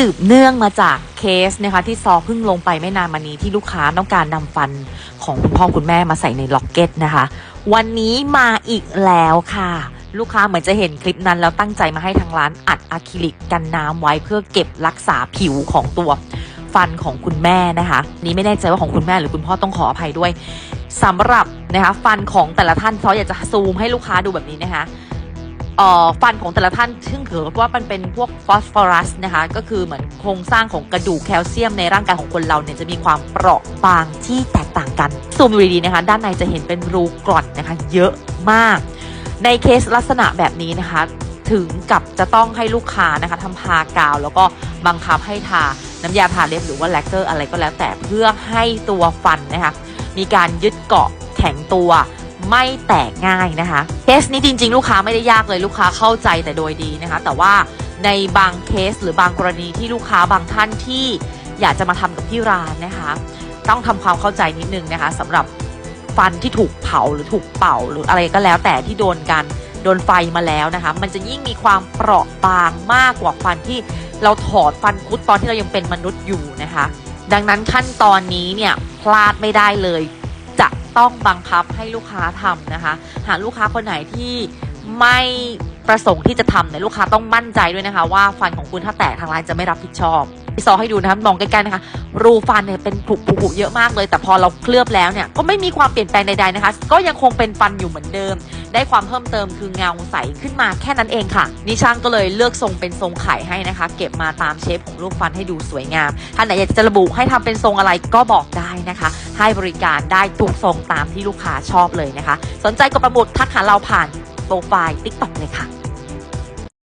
สืบเนื่องมาจากเคสนะคะที่ซอเพิ่งลงไปไม่นานมานี้ที่ลูกค้าต้องการนำฟันของคุณพ่อคุณแม่มาใส่ในล็อกเก็ตนะคะ วันนี้มาอีกแล้วค่ะ ลูกค้าเหมือนจะเห็นคลิปนั้นแล้วตั้งใจมาให้ทางร้านอัดอะคริลิกกันน้ำไว้เพื่อเก็บรักษาผิวของตัวฟันของคุณแม่นะคะ นี่ไม่แน่ใจว่าของคุณแม่หรือคุณพ่อต้องขออภัยด้วยสำหรับนะคะฟันของแต่ละท่านซออยากจะซูมให้ลูกค้าดูแบบนี้นะคะ ฟันของแต่ละท่าน ซึ่งถือว่ามันเป็นพวกฟอสฟอรัสนะคะ ก็คือเหมือนโครงสร้างของกระดูกแคลเซียมในร่างกายของคนเราเนี่ยจะมีความเปราะบางที่แตกต่างกันซูมดูดีๆนะคะ ด้านในจะเห็นเป็นรูกร่อนนะคะ เยอะมาก ในเคสลักษณะแบบนี้นะคะ ถึงกับจะต้องให้ลูกค้านะคะทำพากาว แล้วก็บังคับให้ทาน้ำยาทาเล็บหรือว่าแลกเกอร์อะไรก็แล้วแต่เพื่อให้ตัวฟันนะคะมีการยึดเกาะแข็งตัว ไม่แตกง่ายนะคะเคสนี้จริง ๆ ลูกค้าไม่ได้ยากเลยลูกค้าเข้าใจแต่โดยดีนะคะ แต่ว่าในบางเคสหรือบางกรณีที่ลูกค้าบางท่านที่อยากจะมาทำกับที่ร้านนะคะ ต้องทำความเข้าใจนิดนึงนะคะสำหรับฟันที่ถูกเผาหรือถูกเป่าหรืออะไรก็แล้วแต่ที่โดนกันโดนไฟมาแล้วนะคะ มันจะยิ่งมีความเปราะบางมากกว่าฟันที่เราถอดฟันคุดตอนที่เรายังเป็นมนุษย์อยู่นะคะ ดังนั้นขั้นตอนนี้เนี่ยพลาดไม่ได้เลย ต้องบังคับให้ลูกค้าทำนะคะ หากลูกค้าคนไหนที่ไม่ ประสงค์ที่จะทำเนี่ยลูกค้าต้องมั่นใจด้วยนะคะ ว่าฟันของคุณถ้าแตกทางร้านจะไม่รับผิดชอบพี่ซอให้ดูนะคะมองใกล้ๆนะคะ รูฟันเนี่ยเป็นผุผุๆเยอะมากเลย แต่พอเราเคลือบแล้วเนี่ยก็ไม่มีความเปลี่ยนแปลงใดๆนะคะ ก็ยังคงเป็นฟันอยู่เหมือนเดิม ได้ความเพิ่มเติมคือเงาใสขึ้นมาแค่นั้นเองค่ะนี่ช่างก็เลยเลือกทรงเป็นทรงไข่ให้นะคะ เก็บมาตามเชฟของรูปฟันให้ดูสวยงามท่านไหนอยากจะระบุให้ทำเป็นทรงอะไรก็บอกได้นะคะ ให้บริการได้ทุกทรงตามที่ลูกค้าชอบเลยนะคะ สนใจกดประมุดทักหาเราผ่าน โปรไฟล์ TikTok เลยค่ะ